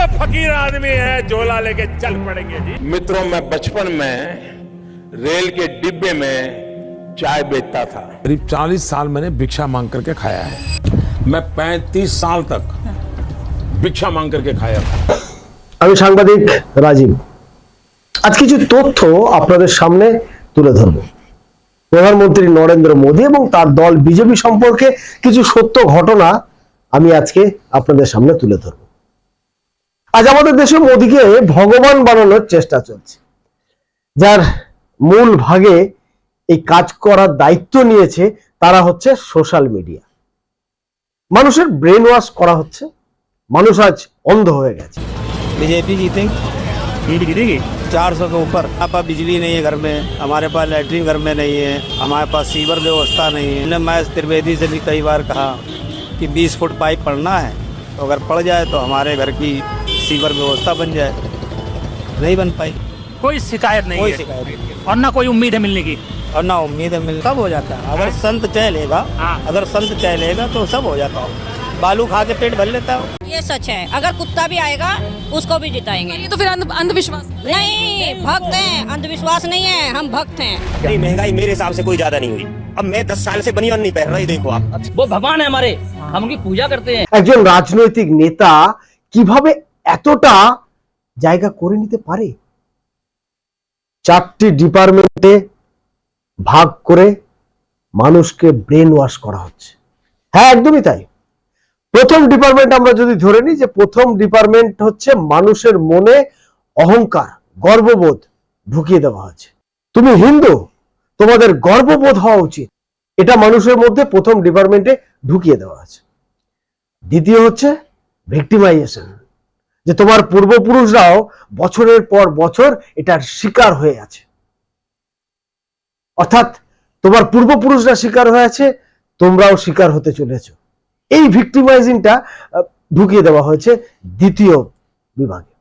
तो फकीर आदमी है झोला लेके चल पड़ेंगे जी मित्रों मैं बचपन में रेल के डिब्बे में चाय बेचता था करीब 40 साल मैंने भिक्षा मांग करके खाया है मैं 35 साल तक भिक्षा मांग करके खाया था আমি সাংবাদিক রাজীব আজ কিছু তথ্য আপনাদের সামনে তুলে ধরব প্রধানমন্ত্রী নরেন্দ্র মোদী এবং তার দল বিজেপি সম্পর্কে কিছু সত্য ঘটনা আমি আজকে আপনাদের সামনে তুলে ধরব আজ আমাদের দেশে মোদীকে ভগবান বানানোর চেষ্টা চলছে যার মূল ভাগে এই কাজ করার দায়িত্ব নিয়েছে তারা হচ্ছে সোশ্যাল মিডিয়া মানুষের ব্রেন ওয়াশ করা হচ্ছে মানুষ আজ অন্ধ হয়ে গেছে बीजेपी जीतेगी सीट जीतेगी चार सौ के ऊपर हमारे पास बिजली नहीं है घर में हमारे पास लैट्रिन घर में नहीं है हमारे पास सीवर व्यवस्था नहीं है मैंने मैं त्रिवेदी से भी कई बार कहा कि 20 फुट पाइप पड़ना है तो अगर पड़ जाए तो हमारे घर की सीवर व्यवस्था बन जाए नहीं बन पाई कोई शिकायत नहीं कोई है शिकायत नहीं और ना कोई उम्मीद है मिलने की और ना उम्मीद है मिल सब हो जाता है अगर संत चलेगा हाँ। अगर संत चलेगा तो सब हो जाता है बालू खा के पेट भर लेता है ये सच है अगर कुत्ता भी आएगा उसको भी जिताएंगे ये तो फिर अंध- अंधविश्वास नहीं भक्त हैं अंधविश्वास नहीं है हम भक्त हैं नहीं महंगाई मेरे हिसाब से कोई ज्यादा नहीं हुई अब मैं दस साल से बनियान नहीं पहन रहा ये देखो आप वो भगवान है हमारे हम उनकी पूजा करते हैं একজন রাজনৈতিক নেতা কিভাবে এতটা জায়গা করে নিতে পারে? চারটি ডিপার্টমেন্টে ভাগ করে মানুষকে ব্রেন ওয়াশ করা হচ্ছে। হ্যাঁ একদমই তাই। প্রথম ডিপার্টমেন্ট আমরা যদি ধরে নিই যে প্রথম ডিপার্টমেন্ট হচ্ছে মানুষের মনে অহংকার, গর্ববোধ ঢুকিয়ে দেওয়া হচ্ছে। তুমি হিন্দু, তোমাদের গর্ববোধ হওয়া উচিত। এটা মানুষের মধ্যে প্রথম ডিপার্টমেন্টে ঢুকিয়ে দেওয়া আছে। দ্বিতীয় হচ্ছে ভিক্টিমাইজেশন যে তোমার পূর্বপুরুষরাও বছরের পর বছর এটার শিকার হয়ে আছে। অর্থাৎ তোমার পূর্বপুরুষরা শিকার হয়ে আছে, তোমরাও শিকার হতে চলেছো। এই ভিক্টিমাইজিংটা ঢুকিয়ে দেওয়া হয়েছে দ্বিতীয় বিভাগে।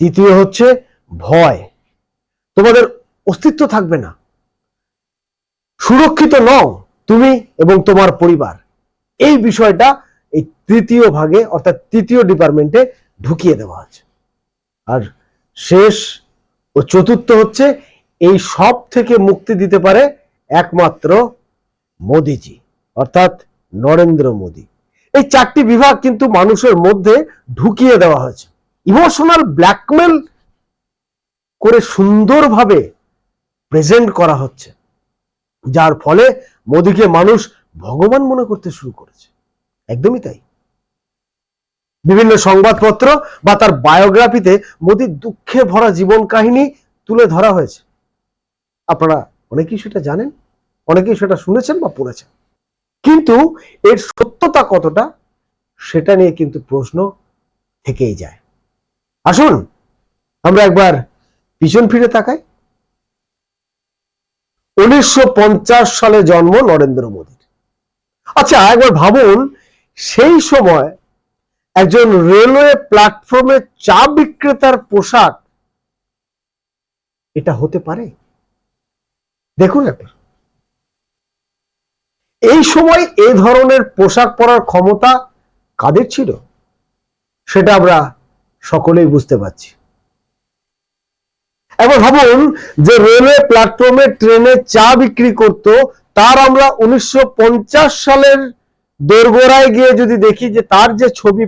তৃতীয় হচ্ছে ভয়। তোমাদের অস্তিত্ব থাকবে না। সুরক্ষিত নও তুমি এবং তোমার পরিবার। এই বিষয়টা তৃতীয় ভাগে, অর্থাৎ তৃতীয় ডিপার্টমেন্টে ঢুকিয়ে দেওয়া আছে। আর শেষ ও চতুর্থ হচ্ছে, এই সব থেকে মুক্তি দিতে পারে একমাত্র মোদিজি, অর্থাৎ নরেন্দ্র মোদী। এই চারটি বিভাগ কিন্তু মানুষের মধ্যে ঢুকিয়ে দেওয়া হয়েছে। ইমোশনাল ব্ল্যাকমেল করে সুন্দরভাবে প্রেজেন্ট করা হচ্ছে। যার ফলে মোদীকে মানুষ ভগবান মনে করতে শুরু করেছে। একদমই তাই। বিভিন্ন সংবাদপত্র বা তার বায়োগ্রাফিতে মোদীর দুঃখে ভরা জীবন কাহিনী তুলে ধরা হয়েছে। আপনারা অনেকেই সেটা জানেন, অনেকেই সেটা শুনেছেন বা পড়েছেন। কিন্তু এর সত্যতা কতটা সেটা নিয়ে কিন্তু প্রশ্ন থেকেই যায়। আসুন, আমরা একবার পিছন ফিরে তাকাই। উনিশশো পঞ্চাশ সালে জন্ম নরেন্দ্র মোদীর। আচ্ছা একবার ভাবুন, সেই সময় একজন রেলওয়ে প্ল্যাটফর্মে চা বিক্রেতার পোশাক। এটা হতে পারে? দেখুন একবার। এই সময় এই ধরনের পোশাক পরার ক্ষমতা কাদের ছিল? সেটা আমরা সকলেই বুঝতে পারছি। এবার ভাবুন যে রেলওয়ে প্ল্যাটফর্মে ট্রেনে চা বিক্রি করত, তার আমরা উনিশশো পঞ্চাশ সালের দোরগোড়ায় গিয়ে যদি দেখি যে তার যে ছবি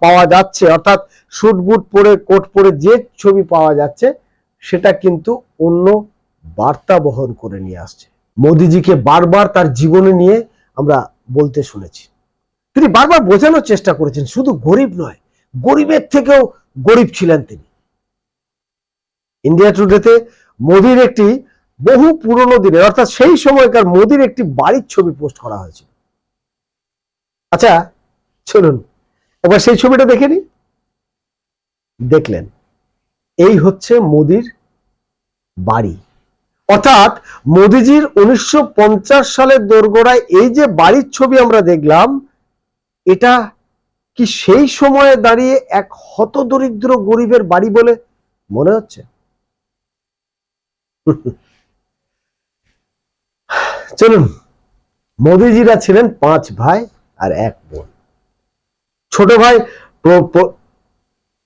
পাওয়া- যাচ্ছে, অর্থাৎ স্যুট বুট পরে কোট পরে যে ছবি পাওয়া যাচ্ছে, সেটা কিন্তু অন্য বার্তা বহন করে নিয়ে আসছে। মোদিজিকে বারবার তার জীবনে নিয়ে আমরা বলতে শুনেছি। তিনি বারবার বোঝানোর চেষ্টা করেছেন, শুধু গরিব নয়, গরিবের থেকেও গরিব ছিলেন তিনি। ইন্ডিয়া টুডেতে মোদির একটি বহু পুরনো দিনের, অর্থাৎ সেই সময়কার মোদির একটি বাড়ির ছবি পোস্ট করা হয়েছিল। আচ্ছা চলুন। এবার সেই ছবিটা দেখে নি? দেখলেন। এই হচ্ছে মোদির বাড়ি। অর্থাৎ মোদিজির উনিশশো পঞ্চাশ সালের দোরগোড়ায় এই যে বাড়ির ছবি আমরা দেখলাম, এটা কি সেই সময়ে দাঁড়িয়ে এক হতদরিদ্র গরিবের বাড়ি বলে মনে হচ্ছে? চলুন, মোদিজিরা ছিলেন পাঁচ ভাই আর এক বোন। ছোট ভাই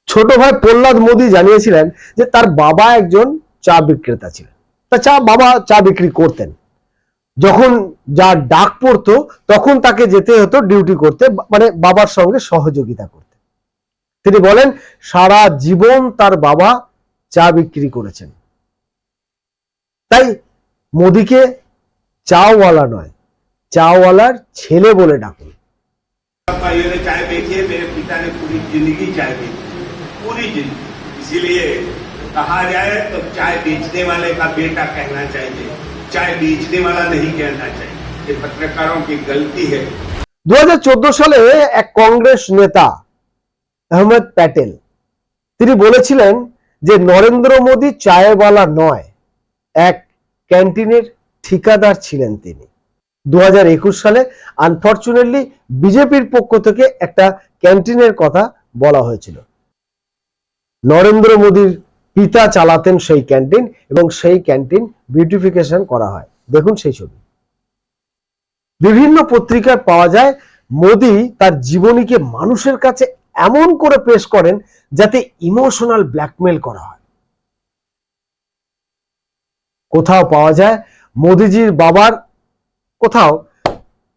ছোট ভাই প্রহ্লাদ মোদী জানিয়েছিলেন যে তার বাবা একজন চা বিক্রেতা ছিলেন। তা চা বাবা চা বিক্রি করতেন। যখন যা ডাক পড়তো, তখন তাকে যেতে হতো ডিউটি করতে মানে বাবার সঙ্গে সহযোগিতা করতে। তিনি বলেন, সারা জীবন তার বাবা চা বিক্রি করেছেন। তাই মোদিকে চাওয়ালা নয়, চাওয়ালার ছেলে বলে ডাকুন। भाइयों ने चाय बेची है मेरे पिता ने पूरी जिंदगी चाय बेची पूरी जिंदगी इसीलिए कहा जाए तो चाय बेचने वाले का बेटा कहना चाहिए चाय बेचने वाला नहीं कहना चाहिए ये पत्रकारों की गलती है দু সালে এক কংগ্রেস নেতা আহমেদ প্যাটেল তিনি বলেছিলেন যে নরেন্দ্র মোদী চায়ওয়ালা নয় এক ক্যান্টিনের ঠিকাদার ছিলেন তিনি দু হাজার একুশ সালে আনফর্চুনেটলি বিজেপির পক্ষ থেকে একটা ক্যান্টিনের কথা বলা হয়েছিল। নরেন্দ্র মোদীর পিতা চালাতেন সেই ক্যান্টিন এবং সেই ক্যান্টিন বিউটিফিকেশন করা হয়। দেখুন সেই ছবি। বিভিন্ন পত্রিকায় পাওয়া যায়, মোদি তার জীবনীকে মানুষের কাছে এমন করে পেশ করেন যাতে ইমোশনাল ব্ল্যাকমেল করা হয়। কোথাও পাওয়া যায়, মোদিজির বাবার কোথাও,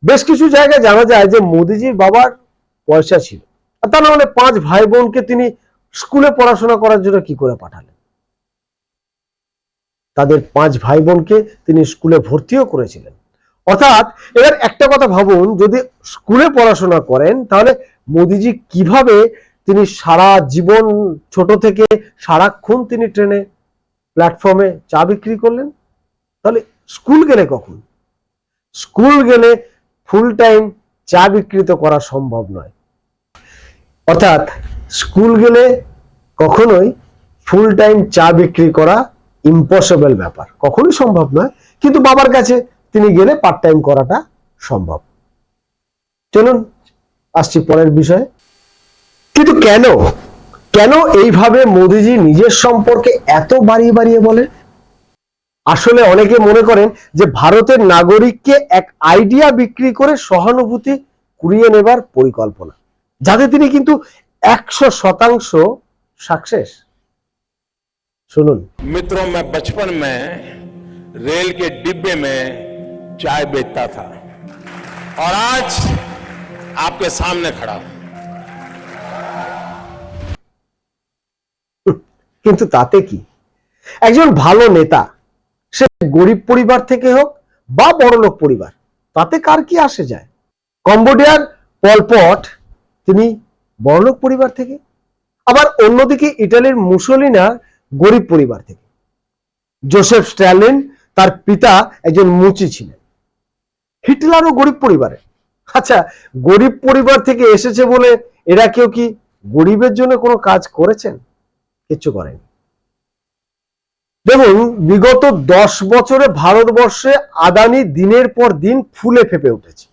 বেশ কিছু জায়গায় জানা যায় যে মোদিজির বাবার পয়সা ছিল। তা না হলে পাঁচ ভাই বোনকে তিনি স্কুলে পড়াশোনা করার জন্য কি করে পাঠালেন? তাদের পাঁচ ভাই বোনকে তিনি স্কুলে ভর্তিও করেছিলেন। অর্থাৎ, এবার একটা কথা ভাবুন, যদি স্কুলে পড়াশোনা করেন, তাহলে মোদিজি কীভাবে তিনি সারা জীবন ছোট থেকে সারাক্ষণ তিনি ট্রেনে প্ল্যাটফর্মে চা বিক্রি করলেন? তাহলে স্কুল গেলে কখন? স্কুল গেলে ফুল টাইম চা বিক্রিত করা সম্ভব নয়। অর্থাৎ স্কুল গেলে কখনোই ফুল টাইম চা বিক্রি করা ইম্পসিবল ব্যাপার। কখনোই সম্ভব নয়। কিন্তু বাবার কাছে তিনি গেলে পার্ট টাইম করাটা সম্ভব। চলুন, আসছি পরের বিষয়ে। কিন্তু কেন? কেন এইভাবে মোদিজি নিজের সম্পর্কে এত বাড়িয়ে বাড়িয়ে বলেন? আসলে অনেকে মনে করেন যে ভারতের নাগরিককে এক আইডিয়া বিক্রি করে সহানুভূতি কুড়িয়ে নেবার পরিকল্পনা যাতে তিনি কিন্তু একশো শতাংশ সাকসেস শুনুন मित्रों मैं बचपन में रेल के डिब्बे में चाय बेचता था और आज आपके सामने खड़ा हूं কিন্তু তাতে কি একজন ভালো নেতা সে গরিব পরিবার থেকে হোক বা বড়লোক পরিবার, তাতে কার কি আসে যায়? কম্বোডিয়ার পলপট তিনি বড়লোক পরিবার থেকে। আবার অন্যদিকে ইটালির মুসলিনা গরিব পরিবার থেকে। জোসেফ স্ট্যালিন, তার পিতা একজন মুচি ছিলেন। হিটলারও গরিব পরিবারে। আচ্ছা গরিব পরিবার থেকে এসেছে বলে এরা কেউ কি গরিবের জন্য কোনো কাজ করেছেন? কিচ্ছু করেনি। দেখুন, বিগত দশ বছরে ভারতবর্ষে আদানি দিনের পর দিন ফুলে ফেপে উঠেছে।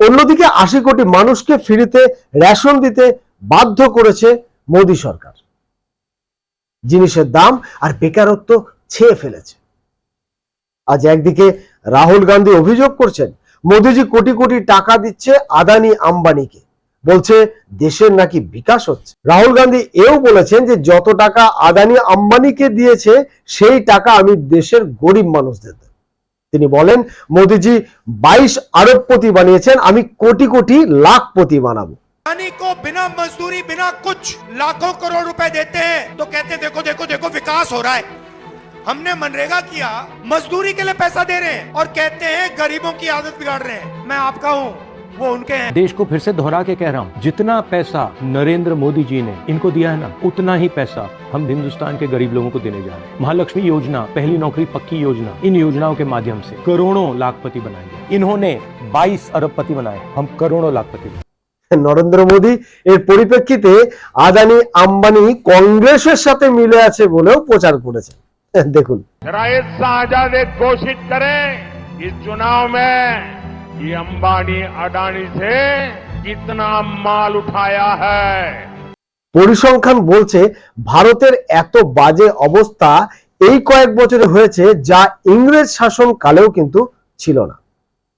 অন্যদিকে আশি কোটি মানুষকে ফ্রিতে রেশন দিতে বাধ্য করেছে মোদী সরকার। জিনিসের দাম আর বেকারত্ব ছেয়ে ফেলেছে। আজ একদিকে রাহুল গান্ধী অভিযোগ করছেন, মোদীজি কোটি কোটি টাকা দিচ্ছে আদানি আম্বানিকে। বলছে দেশের নাকি বিকাশ হচ্ছে রাহুল গান্ধী এও বলেছেন যে যত টাকা আদানি আম্বানিকে দিয়েছে সেই টাকা আমি দেশের গরিব মানুষদের দেব তিনি বলেন মোদিজি বাইশ আরবপতি বানিয়েছেন আমি কোটি কোটি লাখপতি বানাবো पानी को बिना मजदूरी बिना कुछ लाखों करोड़ रुपए देते हैं तो कहते हैं, देखो देखो देखो विकास हो रहा है हमने मनरेगा किया मजदूरी के लिए पैसा दे रहे हैं और कहते हैं गरीबों की आदत बिगाड़ रहे हैं मैं आपका हूं वो उनके हैं देश को फिर से दोहरा के कह रहा हूँ जितना पैसा नरेंद्र मोदी जी ने इनको दिया है ना उतना ही पैसा हम हिंदुस्तान के गरीब लोगों को देने जा रहे हैं महालक्ष्मी योजना पहली नौकरी पक्की योजना इन योजनाओं के माध्यम से करोड़ों लाखपति बनाएंगे इन्होंने 22 अरबपति बनाए हम करोड़ों लाखपति बनाए নরেন্দ্র মোদী এর পরিপ্রেক্ষিতে আদানি আম্বানি কংগ্রেসের সাথে মিলে আছে বলেও প্রচার করেছে দেখুন जरा इस आजाद घोषित करें इस चुनाव में ये अंबानी अडानी से कितना माल उठाया है পরিসংখ্যান বলছে ভারতের এত বাজে অবস্থা এই কয়েক বছরে হয়েছে যা ইংরেজ শাসন কালেও কিন্তু ছিল না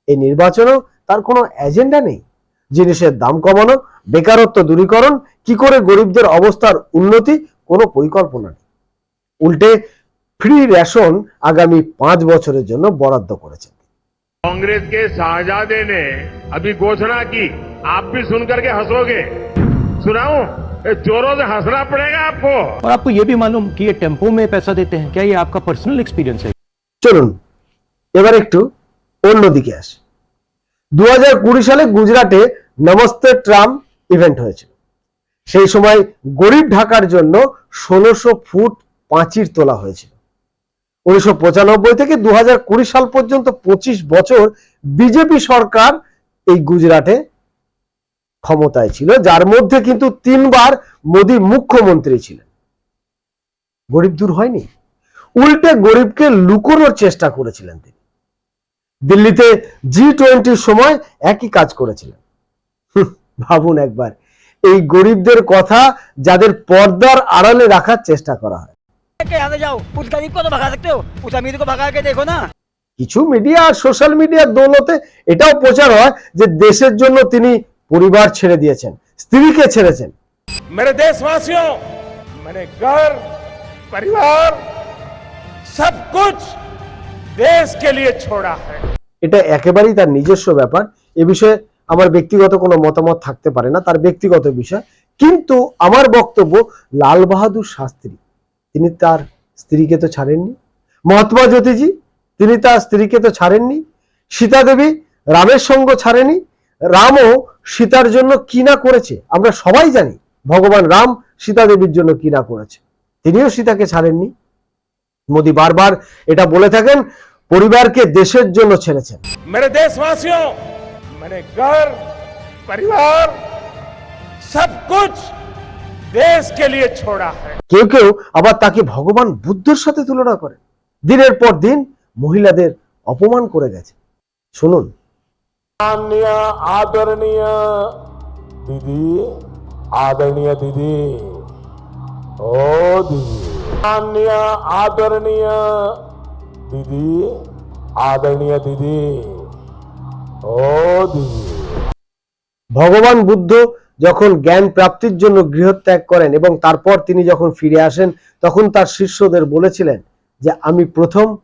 এই নির্বাচনেও তার কোনো এজেন্ডা নেই জিনিসের দাম কমানো বেকারত্ব দূরীকরণ কি করে গরিবদের অবস্থার উন্নতি কোনো পরিকল্পনা নেই উল্টে ফ্রি রেশন আগামী পাঁচ বছরের জন্য বরাদ্দ করেছেন कांग्रेस के शाहजादे ने अभी घोषणा की आप भी सुन करके हंसोगे सुनाऊं ये जोरों से हंसना पड़ेगा आपको और आपको ये भी मालूम कि ये टेम्पो में पैसा देते हैं क्या ये आपका पर्सनल एक्सपीरियंस है চলুন এবার একটু অন্যদিকে আসি দু হাজার কুড়ি সালে গুজরাটে নমস্তে ট্রাম ইভেন্ট হয়েছিল সেই সময় গরিব ঢাকার জন্য ষোলোশো ফুট পাঁচির তোলা হয়েছিল উনিশশো পঁচানব্বই থেকে দু হাজার কুড়ি সাল পর্যন্ত পঁচিশ বছর বিজেপি সরকার এই গুজরাটে ক্ষমতায় ছিল, যার মধ্যে কিন্তু তিনবার মোদী মুখ্যমন্ত্রী ছিলেন। গরিব দূর হয়নি। উল্টে গরিবকে লুকোনোর চেষ্টা করেছিলেন তিনি। দিল্লিতে জি টোয়েন্টির সময় একই কাজ করেছিলেন। ভাবুন একবার। এই গরিবদের কথা যাদের পর্দার আড়ালে রাখার চেষ্টা করা হয়। यहाँ से जाओ उस गरीब को तो भगा सकते हो उस अमीर को भगा के देखो ना কিছু মিডিয়া আর সোশ্যাল মিডিয়ার দৌলতে এটাও প্রচার হয় যে দেশের জন্য তিনি পরিবার ছেড়ে দিয়েছেন স্ত্রীকে ছেড়েছেন मेरे देशवासियों मैंने घर परिवार सब कुछ देश के लिए छोड़ा है এটা একেবারেই তার নিজস্ব ব্যাপার এ বিষয়ে আমার ব্যক্তিগত কোনো মতামত থাকতে পারে না তার ব্যক্তিগত বিষয় কিন্তু আমার বক্তব্য লাল বাহাদুর শাস্ত্রী তিনি তার স্ত্রীকে তো ছাড়েননি। মহাত্মা জ্যোতিজি, তিনি তার স্ত্রীকে তো ছাড়েননি। সীতা দেবী রামের সঙ্গ ছাড়েনি। রামও সীতার জন্য কি না করেছে, আমরা সবাই জানি। ভগবান রাম সীতা দেবীর জন্য কি না করেছে, তিনিও সীতাকে ছাড়েননি। মোদী বারবার এটা বলে থাকেন, পরিবারকে দেশের জন্য ছেড়েছেন। মেরে দেশবাসী মানে ঘর পরিবার সব কিছু देश के लिए छोड़ा है কেউ কেউ আবার তাকে ভগবান বুদ্ধের সাথে তুলনা করে দিনের পর দিন মহিলাদের অপমান করে গেছে শুনুন माननीय आदरणीय दीदी आदरणीय दीदी ओ दीदी माननीय आदरणीय दीदी आदरणीय दीदी ओ दीदी ভগবান বুদ্ধ যখন জ্ঞান প্রাপ্তির জন্য গৃহত্যাগ করেন এবং তারপর তিনি যখন ফিরে আসেন, তখন তার শিষ্যদের বলেছিলেন যে, আমি প্রথম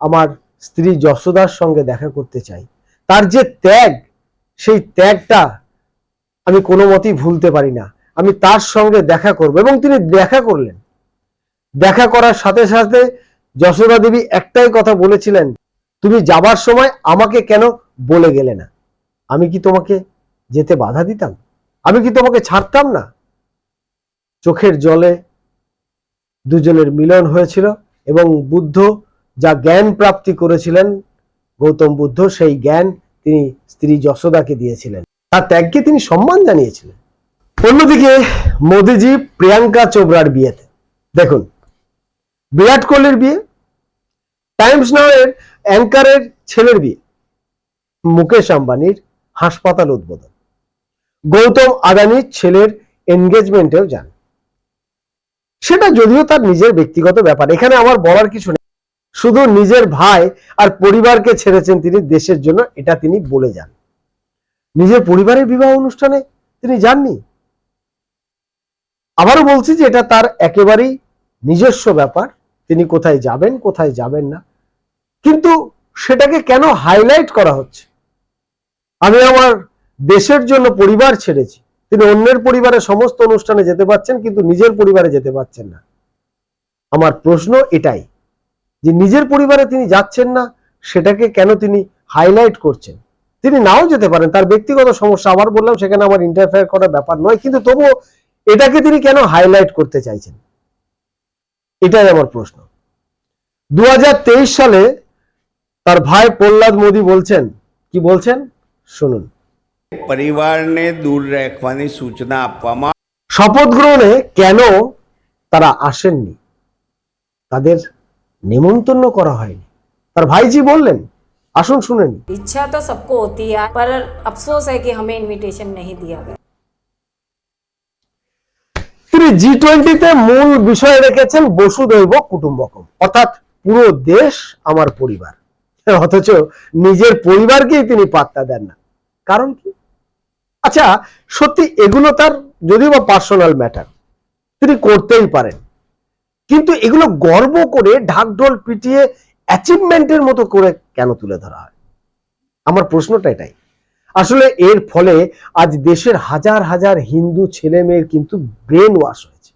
আমার স্ত্রী যশোদার সঙ্গে দেখা করতে চাই। তার যে ত্যাগ, সেই ত্যাগটা আমি কোনো মতেই ভুলতে পারি না। আমি তার সঙ্গে দেখা করব। এবং তিনি দেখা করলেন। দেখা করার সাথে সাথে যশোদা দেবী একটাই কথা বলেছিলেন, তুমি যাবার সময় আমাকে কেন বলে গেলে না? আমি কি তোমাকে যেতে বাধা দিতাম? আমি কি তোমাকে ছাড়তাম না? চোখের জলে দুজনের মিলন হয়েছিল এবং বুদ্ধ যা জ্ঞান প্রাপ্তি করেছিলেন, গৌতম বুদ্ধ, সেই জ্ঞান তিনি স্ত্রী যশোদাকে দিয়েছিলেন। তার ত্যাগকে তিনি সম্মান জানিয়েছিলেন। অন্যদিকে মোদিজি প্রিয়াঙ্কা চোপড়ার বিয়েতে। দেখুন, বিরাট কোহলির বিয়ে, টাইমস নাও এর অ্যাঙ্কারের ছেলের বিয়ে, মুকেশ আম্বানির হাসপাতাল উদ্বোধন। গৌতম আদানির ছেলের এনগেজমেন্টেও যান। সেটা যদিও তার নিজের ব্যক্তিগত ব্যাপার, এখানে আমার বলার কিছু নেই। শুধু নিজের ভাই আর পরিবারকে ছেড়েছেন তিনি, দেশের জন্য এটা তিনি বলে যান। নিজের পরিবারের বিবাহ অনুষ্ঠানে তিনি যাননি। আবারও বলছি যে এটা তার একেবারেই নিজস্ব ব্যাপার, তিনি কোথায় যাবেন কোথায় যাবেন না। কিন্তু সেটাকে কেন হাইলাইট করা হচ্ছে? আমি আমার দেশের জন্য পরিবার ছেড়েছি। তিনি অন্যের পরিবারের সমস্ত অনুষ্ঠানে যেতে পারছেন কিন্তু নিজের পরিবারে যেতে পারছেন না। আমার প্রশ্ন এটাই, যে নিজের পরিবারে তিনি যাচ্ছেন না, সেটাকে কেন তিনি হাইলাইট করছেন? তিনি নাও যেতে পারেন, তার ব্যক্তিগত সমস্যা আবার বললাম, সেখানে আমার ইন্টারফেয়ার করার ব্যাপার নয়, কিন্তু তবুও এটাকে তিনি কেন হাইলাইট করতে চাইছেন? এটাই আমার প্রশ্ন। দু হাজার তেইশ সালে তার ভাই প্রহ্লাদ মোদী বলছেন, কি বলছেন? শুনুন। પરિવારને દૂર રાખવાની સૂચના આપવામાં শপথ গ্রহণে কেন তারা আসেননি তাদের নিমন্ত্রণ করা হয়নি তার ভাইজি বললেন আসুন শুনেন इच्छा तो सबको होती है पर अफसोस है कि हमें इनविटेशन नहीं दिया गया তিনি জি টোয়েন্টিতে মূল বিষয় রেখেছেন বসুদৈব কুটুম্বকম অর্থাৎ পুরো দেশ আমার পরিবার অথচ নিজের পরিবারকেই তিনি পাত্তা দেন না কারণ কি? আচ্ছা সত্যি এগুলো তার যদিও বা পার্সোনাল ম্যাটার তিনি করতেই পারেন। কিন্তু এগুলো গর্ব করে ঢাকঢোল পিটিয়ে অ্যাচিভমেন্টের মতো করে কেন তুলে ধরা হয়? আমার প্রশ্নটা এটাই। আসলে এর ফলে আজ দেশের হাজার হাজার হিন্দু ছেলে মেয়ের কিন্তু ব্রেন ওয়াশ হয়েছে।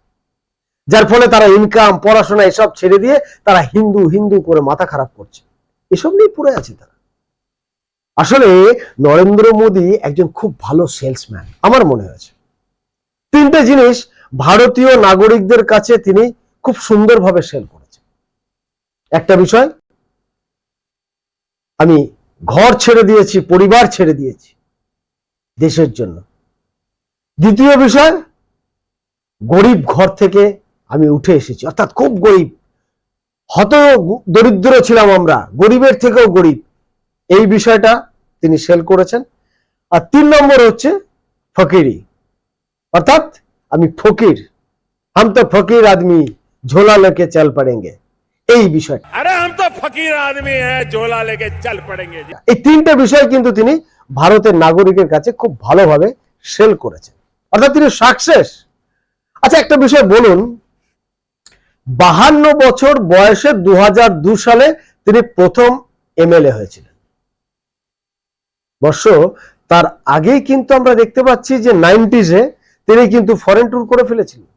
যার ফলে তারা ইনকাম পড়াশোনা এসব ছেড়ে দিয়ে তারা হিন্দু হিন্দু করে মাথা খারাপ করছে। এসব নিয়ে পড়ে আছে তারা। আসলে নরেন্দ্র মোদী একজন খুব ভালো সেলসম্যান, আমার মনে হয়েছে। তিনটে জিনিস ভারতীয় নাগরিকদের কাছে তিনি খুব সুন্দরভাবে সেল করেছেন। একটা বিষয়, আমি ঘর ছেড়ে দিয়েছি, পরিবার ছেড়ে দিয়েছি দেশের জন্য। দ্বিতীয় বিষয়, গরিব ঘর থেকে আমি উঠে এসেছি, অর্থাৎ খুব গরিব। হত দরিদ্র ছিলাম আমরা, গরিবের থেকেও গরিব। এই বিষয়টা তিনি সেল করেছেন। আর তিন নম্বর হচ্ছে ফকিরি। অর্থাৎ আমি ফকির। আম তো ফকির আদমি ঝোলা লেকে চাল পড়েঙ্গে। এই বিষয়। আরে আম তো ফকির আদমি হ্যাঁ ঝোলা লেকে চাল পড়েঙ্গে এই তিনটা বিষয় কিন্তু তিনি ভারতের নাগরিকের কাছে খুব ভালোভাবে সেল করেছেন। অর্থাৎ তিনি সাকসেস আচ্ছা একটা বিষয় বলুন। বাহান্ন বছর বয়সে দু সালে তিনি প্রথম এমএলএ হয়েছিলেন। বর্ষ তার আগেই কিন্তু আমরা দেখতে পাচ্ছি যে নাইনটিজে তিনি কিন্তু ফরেন ট্যুর করে ফেলেছিলেন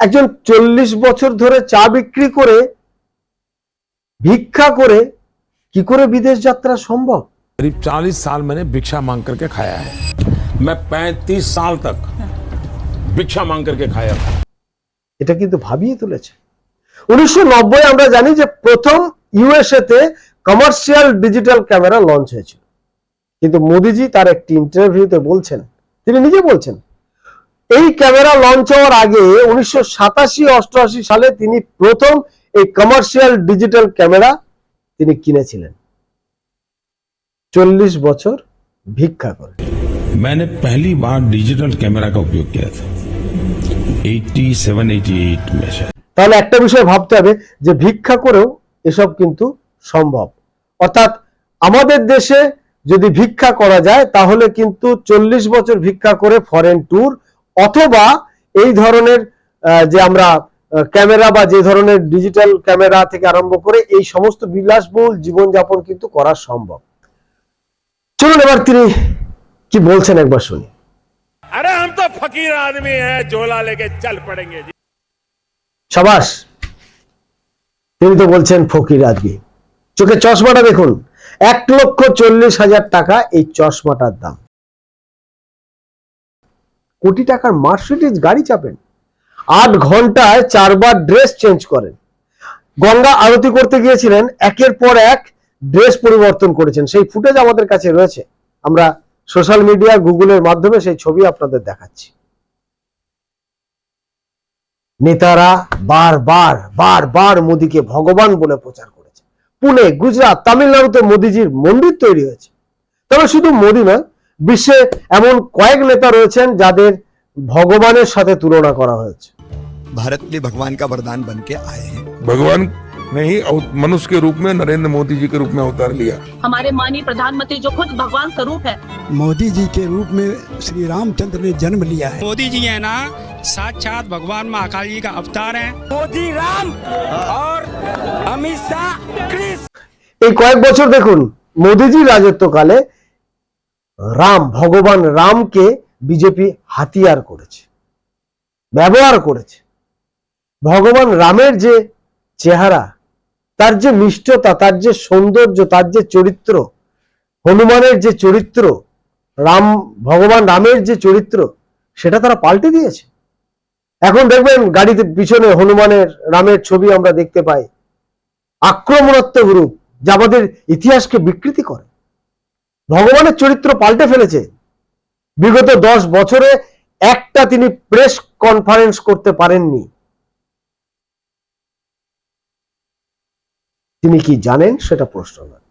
একজন চল্লিশ বছর ধরে চা বিক্রি করে ভিক্ষা করে কি করে বিদেশ যাত্রা সম্ভব करीब 40 साल मैंने भिक्षा मांग करके खाया है मैं 35 साल तक भिक्षा मांग करके खाया था এটা কিন্তু ভাবিয়ে তুলেছে উনিশশো আমরা জানি যে প্রথম ইউএসএ তে কমার্শিয়াল ডিজিটাল ক্যামেরা লঞ্চ হয়েছিল কিন্তু মোদিজি তার একটি ইন্টারভিউতে বলছেন তিনি নিজে বলছেন এই ক্যামেরা লঞ্চ হওয়ার আগে উনিশশো সাতাশি অষ্টআশি সালে তিনি প্রথম এই কমার্শিয়াল ডিজিটাল ক্যামেরা তিনি কিনেছিলেন চল্লিশ বছর ভিক্ষা করে मैंने पहली बार डिजिटल कैमरा का उपयोग किया था 87 88 में शायद তাহলে একটা বিষয় ভাবতে হবে যে ভিক্ষা করেও এসব কিন্তু সম্ভব অর্থাৎ আমাদের দেশে যদি ভিক্ষা করা যায় তাহলে কিন্তু চল্লিশ বছর ভিক্ষা করে ফরেন ট্যুর অথবা এই ধরনের যে আমরা ক্যামেরা বা যে ধরনের ডিজিটাল ক্যামেরা থেকে আরম্ভ করে এই সমস্ত বিলাসবহুল জীবনযাপন কিন্তু করা সম্ভব। চলুন এবার তিনি কি বলছেন একবার শুনি। আরে ফকির আদমি হ্যাঁ লেগে চল পড়েঙ্গে সাবাস তিনি তো বলছেন ফকির আদমি। চোখে চশমাটা দেখুন। এক লক্ষ চল্লিশ হাজার টাকা এই চশমাটার দাম। কোটি টাকার মার্সিডিজ গাড়ি চাপেন। আট ঘন্টায় চারবার ড্রেস চেঞ্জ করেন। গঙ্গা আরতি করতে গিয়েছিলেন, একের পর এক ড্রেস পরিবর্তন করেছেন। সেই ফুটেজ আমাদের কাছে রয়েছে। আমরা সোশ্যাল মিডিয়া গুগলের মাধ্যমে সেই ছবি আপনাদের দেখাচ্ছি। নেতারা বারবার বারবার মোদীকে ভগবান বলে প্রচার পুনে গুজরাট তামিলনাড়ুতে মোদিজির মন্দির তৈরি হয়েছে তবে শুধু মোদি নয় বিশ্বে এমন কয়েক নেতা রয়েছেন যাদের ভগবানের সাথে তুলনা করা হয়েছে भारत में भगवान का वरदान बन के आए हैं भगवान ने ही अव- मनुष्य के रूप में नरेंद्र मोदी जी के रूप में अवतार लिया हमारे माननीय प्रधानमंत्री जो खुद भगवान स्वरूप है मोदी जी के रूप में श्री रामचंद्र ने जन्म लिया है मोदी जी है ना साक्षात भगवान महाकाल जी का अवतार है मोदी राम और अमित शाह कृष्ण এই কয়েক বছর দেখুন মোদিজি রাজত্বকালে রাম ভগবান রামকে বিজেপি হাতিয়ার করেছে ব্যবহার করেছে ভগবান রামের যে চেহারা তার যে মিষ্টতা, তার যে সৌন্দর্য, তার যে চরিত্র, হনুমানের যে চরিত্র, রাম, ভগবান রামের যে চরিত্র, সেটা তারা পাল্টে দিয়েছে। এখন দেখবেন গাড়িতে পিছনে হনুমানের, রামের ছবি আমরা দেখতে পাই। আক্রমণাত্মক রূপ যা আমাদের ইতিহাসকে বিকৃতি করে। ভগবানের চরিত্র পাল্টে ফেলেছে। বিগত দশ বছরে একটা তিনি প্রেস কনফারেন্স করতে পারেননি। তিনি কি জানেন? সেটা প্রশ্ন নয়।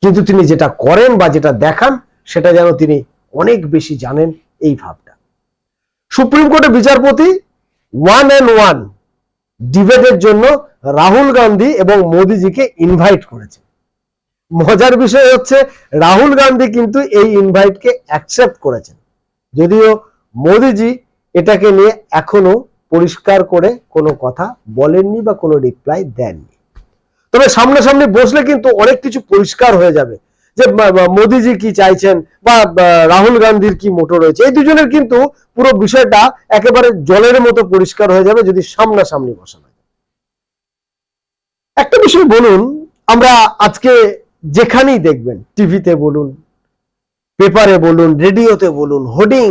কিন্তু তিনি যেটা করেন বা যেটা দেখান, সেটা যেন তিনি অনেক বেশি জানেন এই ভাবটা। সুপ্রিম কোর্টের বিচারপতি ওয়ান অ্যান্ড ওয়ান ডিবেটের জন্য রাহুল গান্ধী এবং মোদিজিকে ইনভাইট করেছে। মজার বিষয় হচ্ছে, রাহুল গান্ধী কিন্তু এই ইনভাইটকে অ্যাকসেপ্ট করেছেন। যদিও মোদিজি এটাকে নিয়ে এখনও পরিষ্কার করে কোনো কথা বলেননি বা কোনো রিপ্লাই দেননি। তবে সামনাসামনি বসলে কিন্তু অনেক কিছু পরিষ্কার হয়ে যাবে যে মোদিজি কি চাইছেন বা রাহুল গান্ধীর কি মোটো রয়েছে, এই দুজনের কিন্তু পুরো বিষয়টা একেবারে জলের মতো পরিষ্কার হয়ে যাবে যদি সামনাসামনি বসানো হয়। একটা বিষয় বলুন, আমরা আজকে যেখানেই দেখবেন, টিভিতে বলুন, পেপারে বলুন, রেডিওতে বলুন, হোর্ডিং,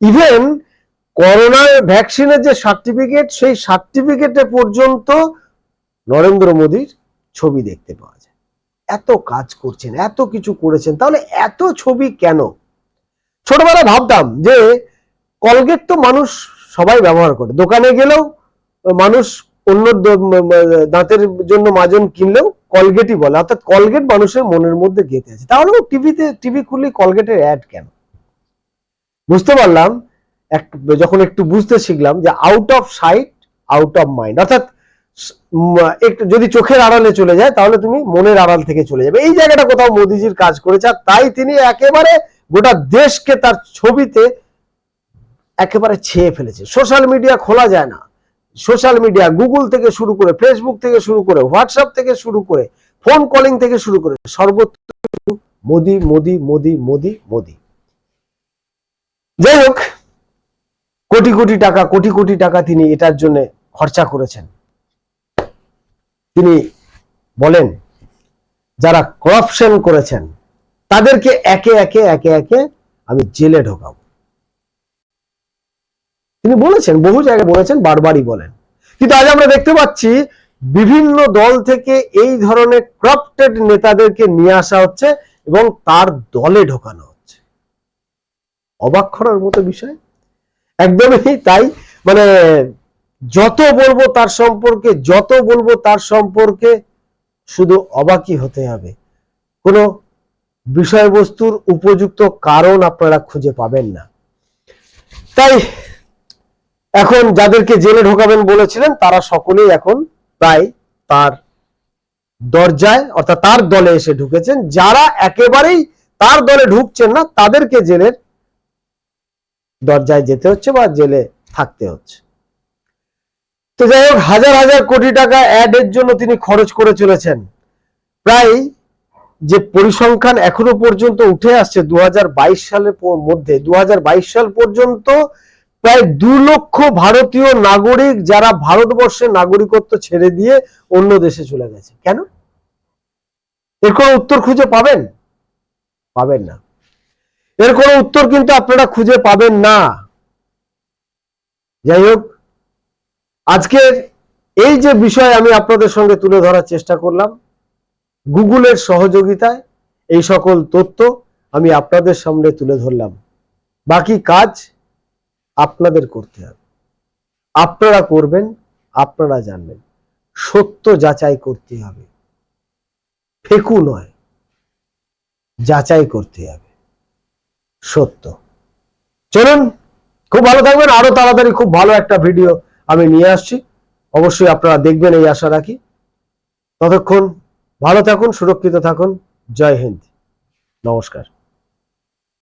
ইভেন করোনার ভ্যাকসিনের যে সার্টিফিকেট, সেই সার্টিফিকেটে পর্যন্ত নরেন্দ্র মোদীর ছবি দেখতে পাওয়া যায়। এত কাজ করছেন, এত কিছু করেছেন, তাহলে এত ছবি কেন? ছোটবেলায় ভাবতাম যে কলগেট তো মানুষ সবাই ব্যবহার করে। দোকানে গেলেও মানুষ অন্য দাঁতের জন্য মাজন কিনলেও কলগেটই বলে। অর্থাৎ কলগেট মানুষের মনের মধ্যে গেঁথে আছে। তাহলেও টিভিতে, টিভি খুললে কলগেটের অ্যাড কেন? বুঝতে পারলাম, এক যখন একটু বুঝতে শিখলাম যে out of sight out of mind অর্থাৎ একটু যদি চোখের আড়ালে চলে যায়, তাহলে তুমি মনের আড়াল থেকে চলে যাবে। এই জায়গাটা কোথাও মোদিজির কাজ করেছে, আর তাই তিনি একেবারে গোটা দেশকে তার ছবিতে একেবারে ছেয়ে ফেলেছে। সোশ্যাল মিডিয়া খোলা যায় না। সোশ্যাল মিডিয়া, গুগল থেকে শুরু করে, ফেসবুক থেকে শুরু করে, হোয়াটসঅ্যাপ থেকে শুরু করে, ফোন কলিং থেকে শুরু করে, সর্বত্র মোদি মোদি মোদি মোদি মোদি। যাই হোক, কোটি কোটি টাকা, কোটি কোটি টাকা তিনি এটার জন্য খরচা করেছেন। তিনি বলেন, যারা করাপশন করেছেন, তাদেরকে একে একে একে একে আমি জেলে ঢোকাবো। তিনি বলেছেন, বহু জায়গায় বলেছেন, বারবারই বলেন। কিন্তু আজ আমরা দেখতে পাচ্ছি, বিভিন্ন দল থেকে এই ধরনের ক্রাপ্টেড নেতাদেরকে নিয়ে আসা হচ্ছে এবং তার দলে ঢোকানো হচ্ছে। অবাক করার মতো বিষয়। একদমই তাই মানে যত বলব তার সম্পর্কে, যত বলব তার সম্পর্কে শুধু অবাকই হতে হবে। কোনো বিষয়বস্তুর উপযুক্ত কারণ আপনারা খুঁজে পাবেন না। তাই এখন যাদেরকে জেলে ঢোকাবেন বলেছিলেন, তারা সকলেই এখন প্রায় তার দরজায়, অর্থাৎ তার দলে এসে ঢুকেছেন। যারা একেবারেই তার দলে ঢুকছেন না, তাদেরকে জেলের দরজায় যেতে হচ্ছে বা জেলে থাকতে হচ্ছে। তো যাই হোক, হাজার হাজার কোটি টাকা অ্যাড এর জন্য তিনি খরচ করে চলেছেন। প্রায় যে পরিসংখ্যান এখনও পর্যন্ত উঠে আসছে দু হাজার বাইশ সালের মধ্যে দুই হাজার বাইশ সাল পর্যন্ত প্রায় দু লক্ষ ভারতীয় নাগরিক যারা ভারতবর্ষের নাগরিকত্ব ছেড়ে দিয়ে অন্য দেশে চলে গেছে। কেন? এর কোনো উত্তর খুঁজে পাবেন? পাবেন না। এর কোনো উত্তর কিন্তু আপনারা খুঁজে পাবেন না। যাই হোক আজকের এই যে বিষয় আমি আপনাদের সঙ্গে তুলে ধরার চেষ্টা করলাম, গুগলের সহযোগিতায় এই সকল তথ্য আমি আপনাদের সামনে তুলে ধরলাম। বাকি কাজ আপনাদের করতে হবে। আপনারা করবেন, আপনারা জানবেন। সত্য যাচাই করতে হবে। ফেকু নয়, যাচাই করতে হবে। সত্য। চলুন, খুব ভালো থাকবেন। আরও তাড়াতাড়ি খুব ভালো একটা ভিডিও আমি নিয়ে আসছি। অবশ্যই আপনারা দেখবেন এই আশা রাখি। ততক্ষণ ভালো থাকুন, সুরক্ষিত থাকুন। জয় হিন্দ। নমস্কার।